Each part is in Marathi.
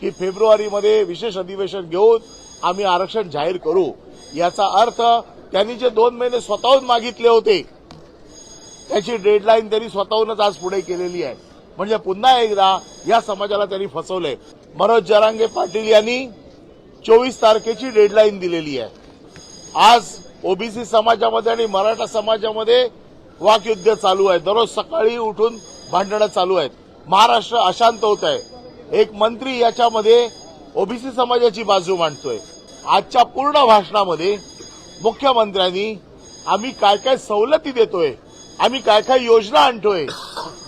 की फेब्रुवारीमध्ये विशेष अधिवेशन घेऊन आम्ही आरक्षण जाहीर करू. याचा अर्थ त्यांनी जे दोन महिने स्वतःहून मागितले होते त्याची डेडलाईन त्यांनी स्वतःहूनच आज पुढे केलेली आहे. म्हणजे पुन्हा एकदा या समाजाला त्यांनी फसवलंय. मनोज जरांगे पाटील यांनी चोवीस तारखेची डेडलाईन दिलेली आहे. आज ओबीसी समाजामध्ये आणि मराठा समाजामध्ये वाकयुद्ध चालू आहे. दररोज सकाळी उठून भांडणं चालू आहेत. महाराष्ट्र अशांत होत आहे. एक मंत्री याच्यामध्ये ओबीसी समाजाची बाजू मांडतोय. आजच्या पूर्ण भाषणामध्ये मुख्यमंत्र्यांनी आम्ही काय काय सवलती देतोय आम्ही काय काय योजना आणतोय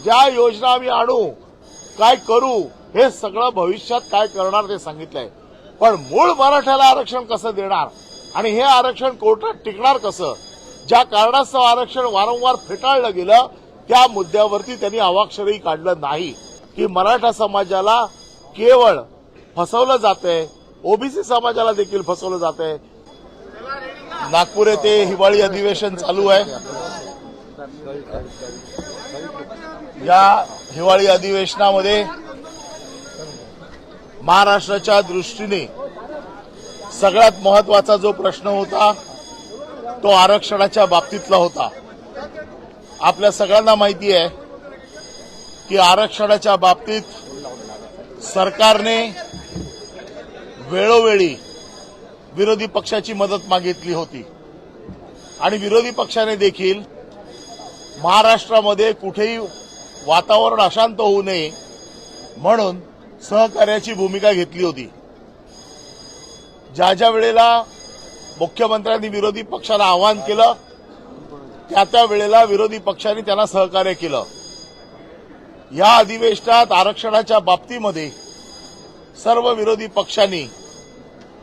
ज्या योजना आम्ही आणू काय करू हे सगळं भविष्यात काय करणार ते सांगितलंय. पण मूळ मराठ्याला आरक्षण कसं देणार आणि हे आरक्षण कोर्टात टिकणार कसं? ज्या कारणास्तव आरक्षण वारंवार फेटाळलं गेलं त्या मुद्द्यावरती त्यांनी अवाक्षरही काढलं नाही. की मराठा समाजाला केवळ फसवलं जातंय ओबीसी समाजाला देखील फसवलं जातंय. नागपूर येथे हिवाळी अधिवेशन चालू आहे. या हिवाळी अधिवेशनामध्ये महाराष्ट्राच्या दृष्टीने सगळ्यात महत्त्वाचा जो प्रश्न होता तो आरक्षणाच्या बाबतीतला होता. आपल्या सगळ्यांना माहिती आहे की आरक्षणाच्या बाबतीत सरकारने वेळोवेळी विरोधी पक्षाची मदत मागितली होती. आणि विरोधी पक्षाने देखील महाराष्ट्रामध्ये कुठेही वातावरण अशांत होऊ नये म्हणून सहकार्याची भूमिका घेतली होती. ज्या ज्या वेळेला मुख्यमंत्र्यांनी विरोधी पक्षाला आवाहन केलं त्या त्या वेळेला विरोधी पक्षांनी त्यांना सहकार्य केलं. या अधिवेशनात आरक्षणाच्या बाबतीमध्ये सर्व विरोधी पक्षांनी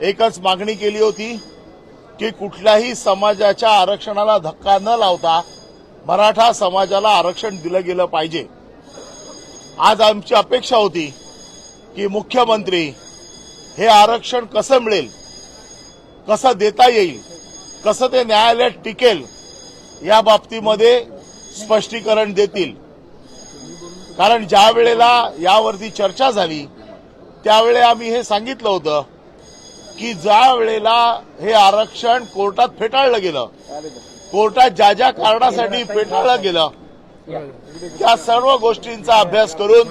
एकच मागणी केली होती की कुठल्याही समाजाच्या आरक्षणाला धक्का न लावता मराठा समाजाला आरक्षण दिलं गेलं पाहिजे. आज आमची अपेक्षा होती की मुख्यमंत्री हे आरक्षण कसं मिळेल कसं देता येईल कसं ते न्यायालयात टिकेल या बाबतीमध्ये स्पष्टीकरण देतील. कारण ज्या वेळेला यावरती चर्चा झाली त्यावेळी आम्ही हे सांगितलं होतं की ज्या वेळेला हे आरक्षण कोर्टात फेटाळलं गेलं कोर्टात ज्या ज्या कारणासाठी फेटाळलं गेलं त्या सर्व गोष्टींचा अभ्यास करून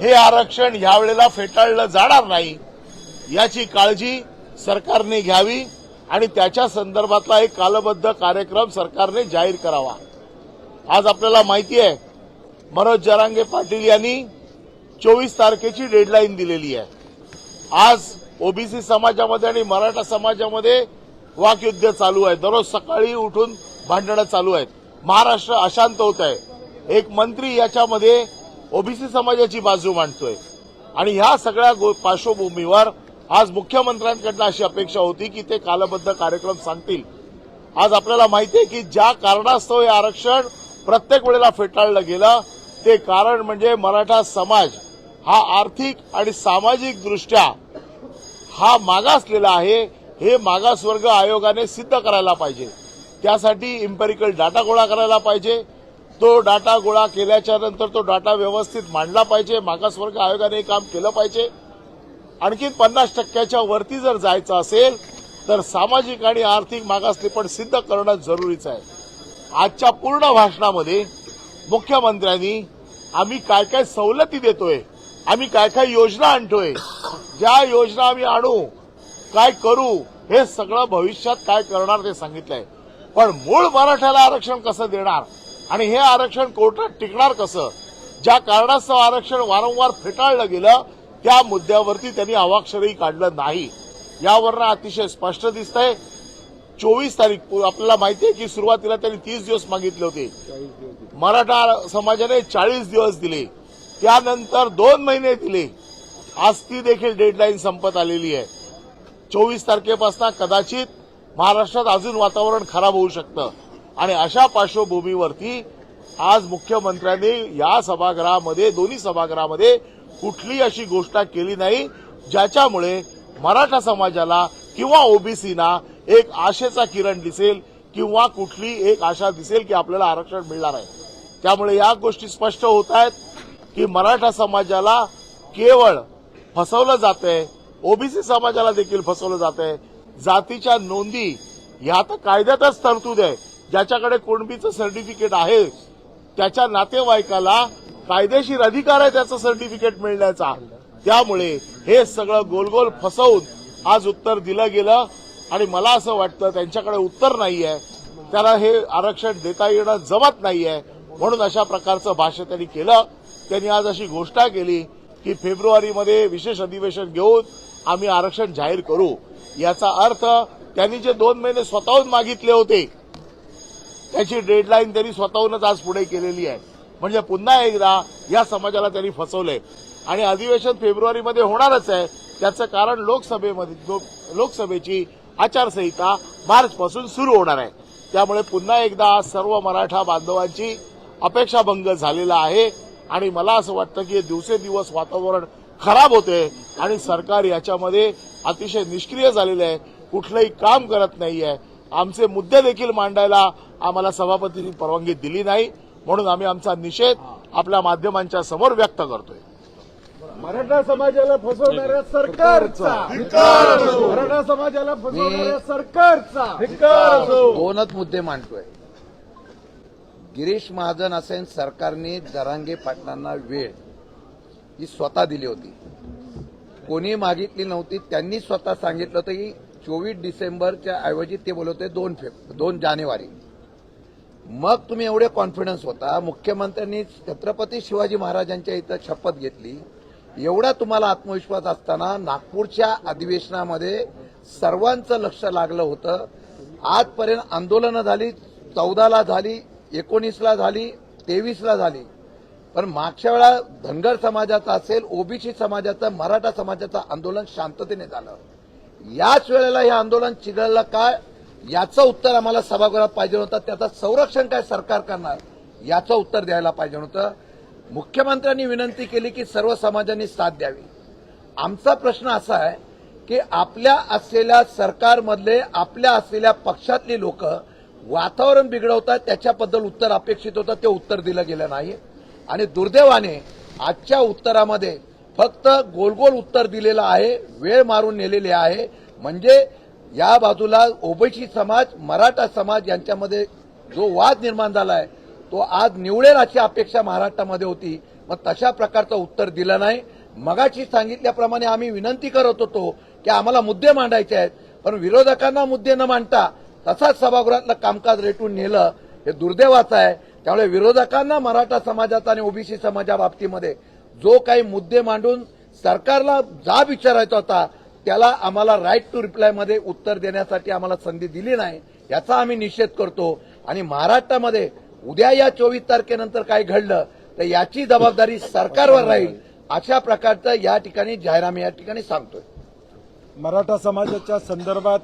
हे आरक्षण यावेळेला फेटाळलं जाणार नाही याची काळजी सरकारने घ्यावी आणि त्याच्या संदर्भातला एक कालबद्ध कार्यक्रम सरकारने जाहीर करावा. आज आपल्याला माहिती आहे मनोज जरांगे पाटील यांनी चोवीस तारखेची डेडलाईन दिलेली आहे. आज ओबीसी समाजामध्ये आणि मराठा समाजामध्ये वाकयुद्ध चालू आहे. दररोज सकाळी उठून भांडणं चालू आहेत. महाराष्ट्र अशांत होत आहे. एक मंत्री याच्यामध्ये ओबीसी समाजाची बाजू मांडतोय. आणि ह्या सगळ्या गो- पार्श्वभूमीवर आज मुख्यमंत्र्यांकडनं अशी अपेक्षा होती की ते कालबद्ध कार्यक्रम सांगतील. आज आपल्याला माहिती आहे की ज्या कारणास्तव हे आरक्षण प्रत्येक वेळेला फेटाळलं गेलं ते कारण म्हणजे मराठा समाज हा आर्थिक आणि सामाजिक दृष्ट्या हा मागासलेला आहे हे मागासवर्ग आयोगाने सिद्ध करायला पाहिजे. त्यासाठी इम्पेरिकल डाटा गोळा करायला पाहिजे. तो डाटा गोळा केल्याच्यानंतर तो डाटा व्यवस्थित मांडला पाहिजे. मागासवर्ग आयोगाने हे काम केलं पाहिजे. आणखी पन्नास टक्क्याच्या वरती जर जायचं असेल तर सामाजिक आणि आर्थिक मागासलेपण सिद्ध करणं जरुरीचं आहे. आजच्या पूर्ण भाषणामध्ये मुख्यमंत्र्यांनी आम्ही काय काय सवलती देतोय आम्ही काय काय योजना आणतोय ज्या योजना आम्ही आणू काय करू हे सगळं भविष्यात काय करणार ते सांगितलंय. पण मूळ मराठ्याला आरक्षण कसं देणार? आणि हे आरक्षण कोर्टात टिकणार कसं? ज्या कारणास्तव आरक्षण वारंवार फेटाळलं गेलं त्या मुद्द्यावरती त्यांनी अवाक्षरही काढलं नाही. यावरनं अतिशय स्पष्ट दिसतंय. चोवीस तारीख आपल्याला माहिती आहे की सुरुवातीला त्यांनी तीस दिवस मागितले होते. मराठा समाजाने चाळीस दिवस दिले. त्यानंतर दोन महिने दिले. आज ती देखील डेडलाईन संपत आलेली आहे. चोवीस तारखेपासून कदाचित महाराष्ट्रात अजून वातावरण खराब होऊ शकतं. आणि अशा पार्श्वभूमीवरती आज मुख्यमंत्र्यांनी या सभागृहामध्ये दोन्ही सभागृहामध्ये कुठली अशी घोषणा केली नाही ज्याच्यामुळे मराठा समाजाला किंवा ओबीसीना एक आशेचा किरण दिसेल किंवा कुठली एक आशा दिसेल की आपल्याला आरक्षण मिळणार आहे. त्यामुळे या गोष्टी स्पष्ट होत आहेत की मराठा समाजाला केवळ फसवलं जातंय ओबीसी समाजाला देखील फसवलं जातंय. जातीच्या नोंदी ह्या तर कायद्यातच तरतूद आहे. ज्याच्याकडे कुणबीचं सर्टिफिकेट आहे त्याच्या नातेवाईकाला कायदेशीर अधिकार आहे त्याचं सर्टिफिकेट मिळण्याचा. त्यामुळे हे सगळं गोलगोल फसवून आज उत्तर दिलं गेलं. आणि मला असं वाटतं त्यांच्याकडे उत्तर नाही आहे त्याला हे आरक्षण देता येणं जमत नाही आहे म्हणून अशा प्रकारचं भाष्य त्यांनी केलं. त्यांनी आज अशी घोषणा केली की फेब्रुवारीमध्ये विशेष अधिवेशन घेऊन आम्ही आरक्षण जाहीर करू. याचा अर्थ त्यांनी जे दोन महिने स्वतःहून मागितले होते त्याची डेडलाईन त्यांनी स्वतःहूनच आज पुढे केलेली आहे. म्हणजे पुन्हा एकदा या समाजाला त्यांनी फसवलंय. आणि अधिवेशन फेब्रुवारीमध्ये होणारच आहे. त्याचं कारण लोकसभेमध्ये लो- लोकसभेची आचारसंहिता मार्चपासून सुरू होणार आहे. त्यामुळे पुन्हा एकदा सर्व मराठा बांधवांची अपेक्षाभंग झालेला आहे. आणि मला असं वाटतं की दिवसेदिवस वातावरण खराब होते आणि सरकार याच्यामध्ये अतिशय निष्क्रिय झालेलं आहे. कुठलंही काम करत नाही आहे आमचे मुद्दे देखील मांडायला आम्हाला सभापतींनी परवानगी दिली नाही. म्हणून आम्ही आमचा निषेध आपल्या माध्यमांच्या समोर व्यक्त करतोय. मराठा समाजाला फसवणाऱ्या सरकारचा. मराठा समाजाला फसवणाऱ्या सरकारचा. दोनच मुद्दे मांडतोय. गिरीश महाजन असेल सरकारने जरांगे पाटलांना वेळ. ही स्वतः दिली होती. कोणी मागितली नव्हती त्यांनी स्वतः सांगितलं होतं की चोवीस डिसेंबरच्या ऐवजी ते बोलवते दोन फेब दोन जानेवारी. मग तुम्ही एवढे कॉन्फिडन्स होता. मुख्यमंत्र्यांनी छत्रपती शिवाजी महाराजांच्या इथं शपथ घेतली. एवढा तुम्हाला आत्मविश्वास असताना नागपूरच्या अधिवेशनामध्ये सर्वांचं लक्ष लागलं होतं. आजपर्यंत आंदोलनं झाली चौदाला झाली एकोणीसला झाली तेवीसला झाली. पण मागच्या वेळा धनगर समाजाचं असेल ओबीसी समाजाचं मराठा समाजाचं आंदोलन शांततेने झालं. याच वेळेला हे आंदोलन चिघळलं काय? याचं उत्तर आम्हाला सभागृहात पाहिजे होतं. त्याचं संरक्षण काय सरकार करणार? याचं उत्तर द्यायला पाहिजे होतं. मुख्यमंत्र्यांनी विनंती केली की सर्व समाजांनी साथ द्यावी. आमचा प्रश्न असा आहे की आपल्या असलेल्या सरकारमधले आपल्या असलेल्या पक्षातली लोक वातावरण बिघडवतात त्याच्याबद्दल उत्तर अपेक्षित होतं ते उत्तर दिलं गेलं नाही आणि दुर्दैवाने आजच्या उत्तरामध्ये फक्त गोलगोल उत्तर दिलेलं आहे वेळ मारून नेलेली आहे. म्हणजे या बाजूला ओबीसी समाज मराठा समाज यांच्यामध्ये जो वाद निर्माण झाला आहे तो आज निवडेल अशी अपेक्षा महाराष्ट्रामध्ये होती. मग तशा प्रकारचं उत्तर दिलं नाही. मगाशी सांगितल्याप्रमाणे आम्ही विनंती करत होतो की आम्हाला मुद्दे मांडायचे आहेत. पण विरोधकांना मुद्दे न मांडता तसाच सभागृहातलं कामकाज रेटून नेलं हे दुर्दैवाचं आहे. त्यामुळे विरोधकांना मराठा समाजाचा आणि ओबीसी समाजा बाबतीमध्ये जो काही मुद्दे मांडून सरकारला जाब विचारायचा होता त्याला आम्हाला राईट टू रिप्लायमध्ये उत्तर देण्यासाठी आम्हाला संधी दिली नाही याचा आम्ही निषेध करतो. आणि महाराष्ट्रामध्ये उद्या या चोवीस तारखेनंतर काय घडलं तर याची जबाबदारी सरकारवर राहील अशा प्रकारचं या ठिकाणी जाहीरनामे या ठिकाणी सांगतोय. मराठा समाजाच्या संदर्भात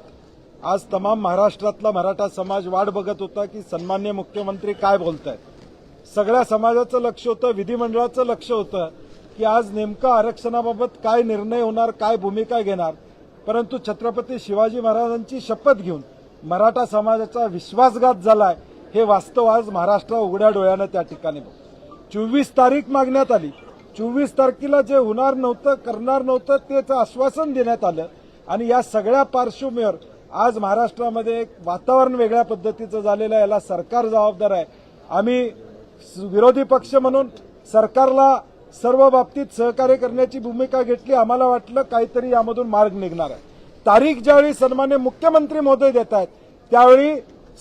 आज तमाम महाराष्ट्रातला मराठा समाज वाट बघत होता की सन्मान्य मुख्यमंत्री काय बोलत आहेत सगळ्या समाजाचं लक्ष होतं विधिमंडळाचं लक्ष होतं की आज नेमकं आरक्षणाबाबत काय निर्णय होणार काय भूमिका घेणार. परंतु छत्रपती शिवाजी महाराजांची शपथ घेऊन मराठा समाजाचा विश्वासघात झालाय. हे वास्तव आज महाराष्ट्र उघड्या डोळ्यानं त्या ठिकाणी चोवीस तारीख मागण्यात आली. चोवीस तारखेला जे होणार नव्हतं करणार नव्हतं त्याचं आश्वासन देण्यात आलं. आणि या सगळ्या पार्श्वभूमीवर आज महाराष्ट्रामध्ये एक वातावरण वेगळ्या पद्धतीचं झालेलं आहे. याला सरकार जबाबदार आहे. आम्ही विरोधी पक्ष म्हणून सरकारला सर्व बाबतीत सहकार्य करण्याची भूमिका घेतली. आम्हाला वाटलं काहीतरी यामधून मार्ग निघणार आहे. तारीख ज्यावेळी सन्मान्य मुख्यमंत्री महोदय देत आहेत त्यावेळी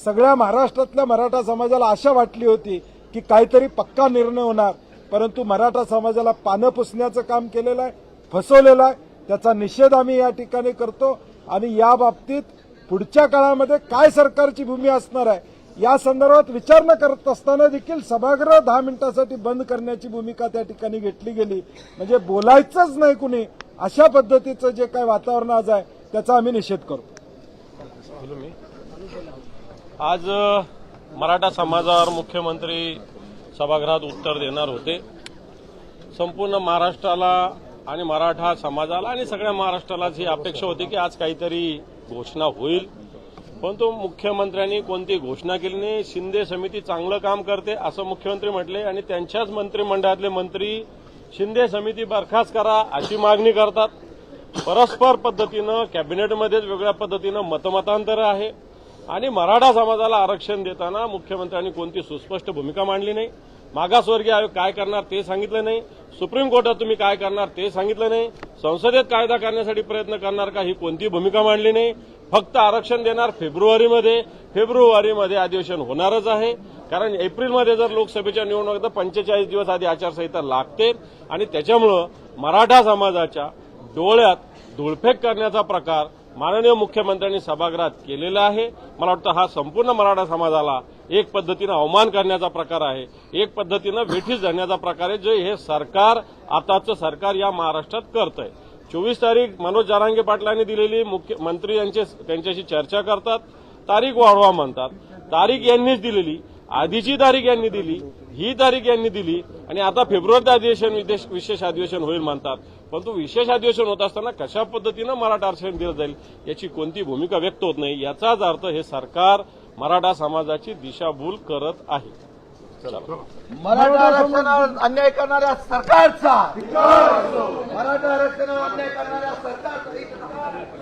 सगळ्या महाराष्ट्रातल्या मराठा समाजाला आशा वाटली होती की काहीतरी पक्का निर्णय होणार. परंतु मराठा समाजाला पानं पुसण्याचं काम केलेलं आहे फसवलेलं आहे. त्याचा निषेध आम्ही या ठिकाणी करतो आणि या बाबतीत पुढच्या काळामध्ये काय सरकारची भूमी असणार आहे या संदर्भात विचारणा करत असताना देखील सभागृह दहा मिनिटासाठी बंद करण्याची भूमिका त्या ठिकाणी घेतली गेली. म्हणजे बोलायचंच नाही कुणी. अशा पद्धतीचं जे काय वातावरण आज आहे त्याचा आम्ही निषेध करतो. मी. आज मराठा समाजावर मुख्यमंत्री सभागृहात उत्तर देणार होते. संपूर्ण महाराष्ट्राला आणि मराठा समाजाला आणि सगळ्या महाराष्ट्रालाच ही अपेक्षा होती की आज काहीतरी घोषणा होईल. परंतु मुख्यमंत्र्यांनी कोणती घोषणा केली नाही. शिंदे समिती चांगलं काम करते असं मुख्यमंत्री म्हटले. आणि त्यांच्याच मंत्रिमंडळातले मंत्री शिंदे समिती बरखास्त करा अशी मागणी करतात. परस्पर पद्धतीनं कॅबिनेटमध्येच वेगळ्या पद्धतीनं मतमतांतर आहे. आणि मराठा समाजाला आरक्षण देताना मुख्यमंत्र्यांनी कोणती सुस्पष्ट भूमिका मांडली नाही. मागासवर्गीय आयोग काय करणार ते सांगितलं नाही. सुप्रीम कोर्टात तुम्ही काय करणार ते सांगितलं नाही. संसदेत कायदा करण्यासाठी प्रयत्न करणार का ही कोणती भूमिका मांडली नाही. फक्त आरक्षण देणार फेब्रुवारीमध्ये. फेब्रुवारीमध्ये अधिवेशन होणारच आहे. कारण एप्रिलमध्ये जर लोकसभेच्या निवडणूक तर पंचेचाळीस दिवस आधी आचारसंहिता लागते. आणि त्याच्यामुळं मराठा समाजाच्या डोळ्यात धुळफेक करण्याचा प्रकार माननीय मुख्यमंत्र्यांनी सभागृहात केलेला आहे. मला वाटतं हा संपूर्ण मराठा समाजाला एक पद्धतीनं अवमान करण्याचा प्रकार आहे. एक पद्धतीनं वेठीस धरण्याचा प्रकार आहे. जे हे सरकार आताचं सरकार या महाराष्ट्रात करत आहे चोवीस तारीख मनोज जारांगे पाटलांनी दिलेली मुख्यमंत्री यांचे त्यांच्याशी चर्चा करतात. तारीख वाढवा म्हणतात. तारीख यांनीच दिलेली. आधीची तारीख यांनी दिली. ही तारीख यांनी दिली. आणि आता फेब्रुवारी अधिवेशन विदेश- विशेष अधिवेशन होईल म्हणतात. परंतु विशेष अधिवेशन होत असताना कशा पद्धतीनं मराठा आरक्षण दिलं जाईल याची कोणती भूमिका व्यक्त होत नाही याचाच अर्थ हे सरकार मराठा समाजाची दिशाभूल करत आहे. मराठा आरक्षणावर अन्याय करणाऱ्या सरकारचा. मराठा आरक्षणावर अन्याय करणाऱ्या सरकारचा.